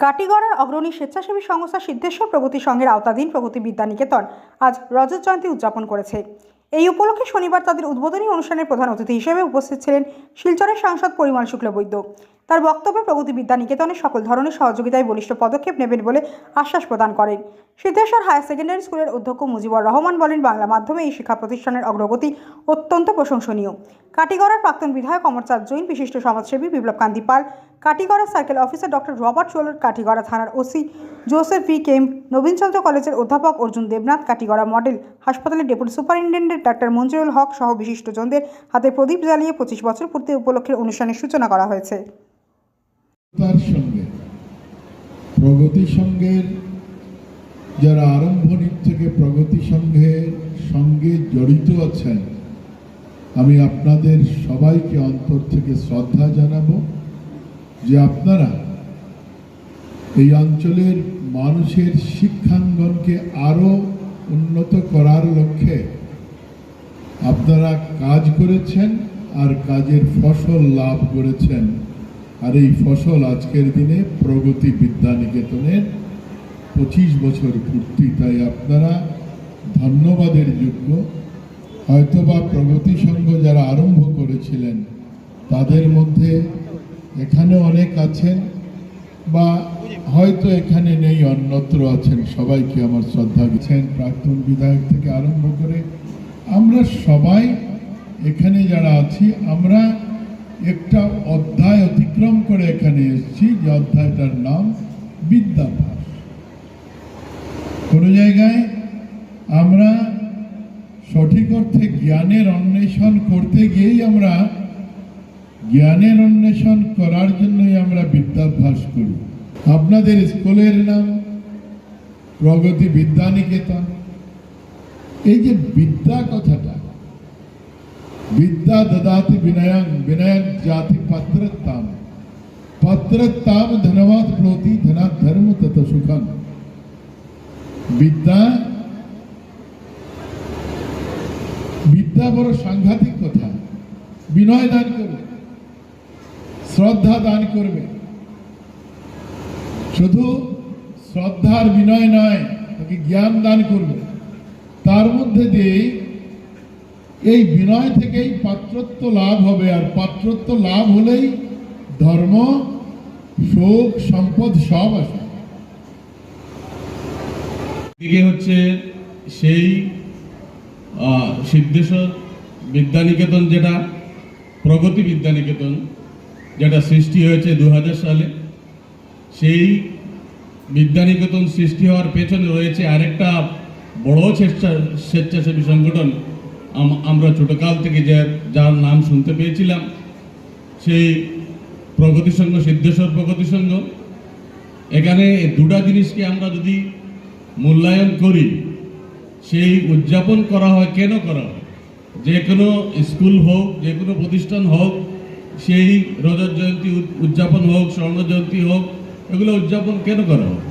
কাটিগড়ার অগ্রণী স্বেচ্ছাসেবী সংস্থা সিদ্ধেশ্বর প্রগতি সংঘের আওতাধীন প্রগতি বিদ্যানিকেতন আজ রজত জয়ন্তী উদযাপন করেছে। এই উপলক্ষে শনিবার তাদের উদ্বোধনী অনুষ্ঠানের প্রধান অতিথি হিসেবে উপস্থিত ছিলেন শিলচরের সাংসদ পরিমল শুক্লবৈদ্য। তার বক্তব্যে প্রগতি বিদ্যানিকেতনে সকল ধরনের সহযোগিতায় বলিষ্ঠ পদক্ষেপ নেবেন বলে আশ্বাস প্রদান করেন। সিদ্ধেশ্বর হায়ার সেকেন্ডারি স্কুলের অধ্যক্ষ মুজিবুর রহমান বলেন, বাংলা মাধ্যমে এই শিক্ষা প্রতিষ্ঠানের অগ্রগতি অত্যন্ত প্রশংসনীয়। কাটিগড়ার প্রাক্তন বিধায়ক অমরচাঁদ জৈন, বিশিষ্ট সমাজসেবী Biplab Kanti Pal Katigorah circle officer doctor Robert Cholar, Katigorah থানার OC Joseph V Kem, Nabinchandra কলেজের অধ্যাপক অর্জুন দেবনাথ, কাটিগড়া মডেল হাসপাতালের ডেপুটি সুপারিনটেন্ডেন্ট ডাক্তার মঞ্জুরুল হক সহ বিশিষ্টজনদের হাতে প্রদীপ জ্বালিয়ে পঁচিশ বছর পূর্তি উপলক্ষে অনুষ্ঠানের সূচনা করা হয়েছে। তার সঙ্গে। প্রগতি সংঘের যারা আরম্ভণিক থেকে প্রগতি সংঘের সঙ্গে জড়িত আছেন, আমি আপনাদের সবাইকে অন্তর থেকে শ্রদ্ধা জানাব যে আপনারা এই অঞ্চলের মানুষের শিক্ষাঙ্গনকে আরও উন্নত করার লক্ষ্যে আপনারা কাজ করেছেন আর কাজের ফসল লাভ করেছেন। আর এই ফসল আজকের দিনে প্রগতি বিদ্যা নিকেতনের পঁচিশ বছর পূর্তি। তাই আপনারা ধন্যবাদের যোগ্য। হয়তোবা প্রগতি সংঘ যারা আরম্ভ করেছিলেন, তাদের মধ্যে এখানে অনেক আছেন বা হয়তো এখানে নেই, অন্যত্র আছেন। সবাইকে আমার শ্রদ্ধা দিচ্ছেন। প্রাক্তন বিধায়ক থেকে আরম্ভ করে আমরা সবাই এখানে যারা আছি, আমরা একটা অধ্যায় অতিক্রম করে এখানে এসেছি, যে অধ্যায়টার নাম বিদ্যাভাস। কোনো জায়গায় আমরা সঠিক অর্থে জ্ঞানের অন্বেষণ করতে গিয়েই আমরা জ্ঞানের অন্বেষণ করার জন্যই আমরা বিদ্যাভ্যাস করি। আপনাদের স্কুলের নাম প্রগতি বিদ্যানিকেতন এই যে বিদ্যা কথাটা বিদ্যা দদাতি বিনয়ং বিনয়ং জাতি পাত্রতাম পাত্রতাম ধনবাদ প্রতি ধনাৎ ধর্ম তত সুখম বিদ্যা বিদ্যা বড় সাংঘাতিক কথা বিনয় দান করবে শ্রদ্ধা দান করবে শুধু শ্রদ্ধার বিনয় নয় তাকে জ্ঞান দান করবে তার মধ্যে দিয়ে এই বিনয় থেকেই পাত্রত্ব লাভ হবে, আর পাত্রত্ব লাভ হলেই ধর্ম, শোক, সম্পদ সব আসবে। দিকে হচ্ছে সেই সিদ্ধেশ্বর বিদ্যানিকেতন যেটা, প্রগতি বিদ্যানিকেতন যেটা সৃষ্টি হয়েছে দু হাজার সালে, সেই বিদ্যানিকেতন সৃষ্টি হওয়ার পেছনে রয়েছে আরেকটা বড় স্বেচ্ছা, স্বেচ্ছাসেবী সংগঠন আমরা ছোটকাল থেকে যে যার নাম শুনতে পেয়েছিলাম, সেই প্রগতি সংঘ, সিদ্ধেশ্বর প্রগতি সংঘ, এখানে দুটা জিনিসকে আমরা যদি মূল্যায়ন করি, সেই উদযাপন করা হয়, কেন করা হয়? যে কোনো স্কুল হোক, যে কোনো প্রতিষ্ঠান হোক, সেই রজত জয়ন্তী উদযাপন হোক, স্বর্ণ জয়ন্তী হোক, এগুলো উদযাপন কেন করা হয়?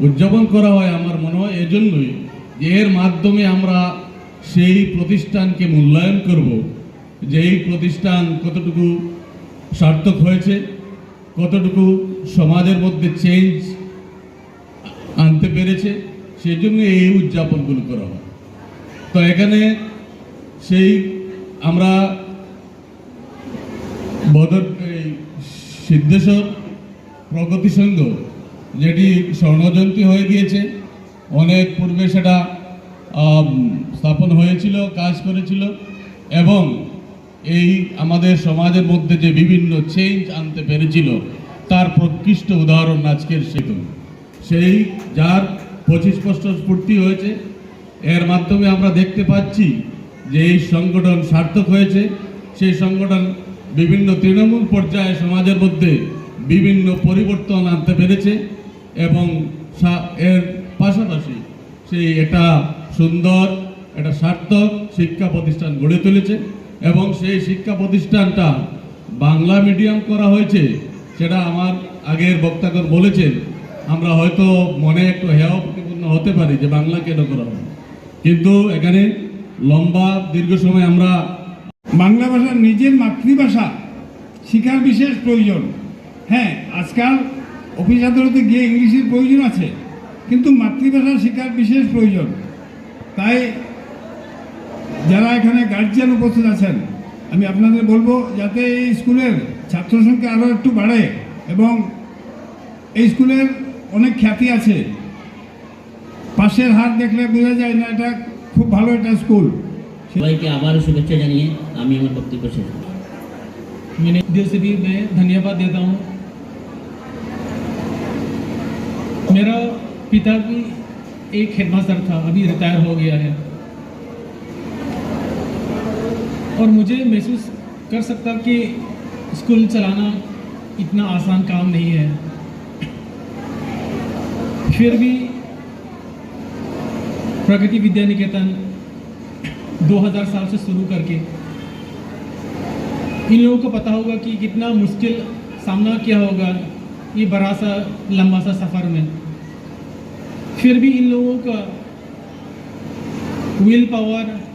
উদযাপন করা হয়, আমার মনে হয়, এজন্যই যে এর মাধ্যমে আমরা সেই প্রতিষ্ঠানকে মূল্যায়ন করব যে এই প্রতিষ্ঠান কতটুকু সার্থক হয়েছে, কতটুকু সমাজের মধ্যে চেঞ্জ আনতে পেরেছে, সেই জন্য এই উদযাপনগুলো করা হয়। তো এখানে সেই আমরা বদর সিদ্ধেশ্বর প্রগতি সংঘ, যেটি স্বর্ণজয়ন্তী হয়ে গিয়েছে, অনেক পূর্বে সেটা স্থাপন হয়েছিল, কাজ করেছিল এবং এই আমাদের সমাজের মধ্যে যে বিভিন্ন চেঞ্জ আনতে পেরেছিল, তার প্রকৃষ্ট উদাহরণ আজকের সেতু। সেই যার পঁচিশ বছর পূর্তি হয়েছে, এর মাধ্যমে আমরা দেখতে পাচ্ছি যে এই সংগঠন সার্থক হয়েছে। সেই সংগঠন বিভিন্ন তৃণমূল পর্যায়ে সমাজের মধ্যে বিভিন্ন পরিবর্তন আনতে পেরেছে এবং এর পাশাপাশি সেই একটা সুন্দর একটা সার্থক শিক্ষা প্রতিষ্ঠান গড়ে তুলেছে এবং সেই শিক্ষা প্রতিষ্ঠানটা বাংলা মিডিয়াম করা হয়েছে সেটা আমার আগের বক্তাগণ বলেছেন। আমরা হয়তো মনে একটু হেয় হতে পারি যে বাংলা কেন করা হবে কিন্তু এখানে লম্বা দীর্ঘ সময় আমরা বাংলা ভাষা নিজের মাতৃভাষা, শিখার বিশেষ প্রয়োজন। হ্যাঁ আজকাল অফিস আদালতে গিয়ে ইংলিশের প্রয়োজন আছে, কিন্তু মাতৃভাষা শেখার বিশেষ প্রয়োজন। তাই যারা এখানে গার্জিয়ান উপস্থিত আছেন আমি আপনাদের বলবো যাতে এই স্কুলের ছাত্র সংখ্যা আরও একটু বাড়ে এবং এই স্কুলের অনেক খ্যাতি আছে পাশের হাট দেখলে বোঝা যায় না এটা খুব ভালো একটা স্কুল সবাইকে আবারও শুভেচ্ছা জানিয়ে আমি আমার বক্তব্য শেষ করছি मैंने दिल से भी मैं धन्यवाद देता हूँ मेरा पिता भी एक हेडमास्टर था अभी रिटायर हो गया है और मुझे महसूस कर सकता कि स्कूल चलाना इतना आसान काम नहीं है। फिर भी प्रगति विद्या निकेतन 2000 साल से शुरू करके इन लोगों को पता होगा कि कितना मुश्किल सामना किया होगा ये बड़ा सा, लंबा सा सफ़र में। फिर भी इन लोगों का विल पावर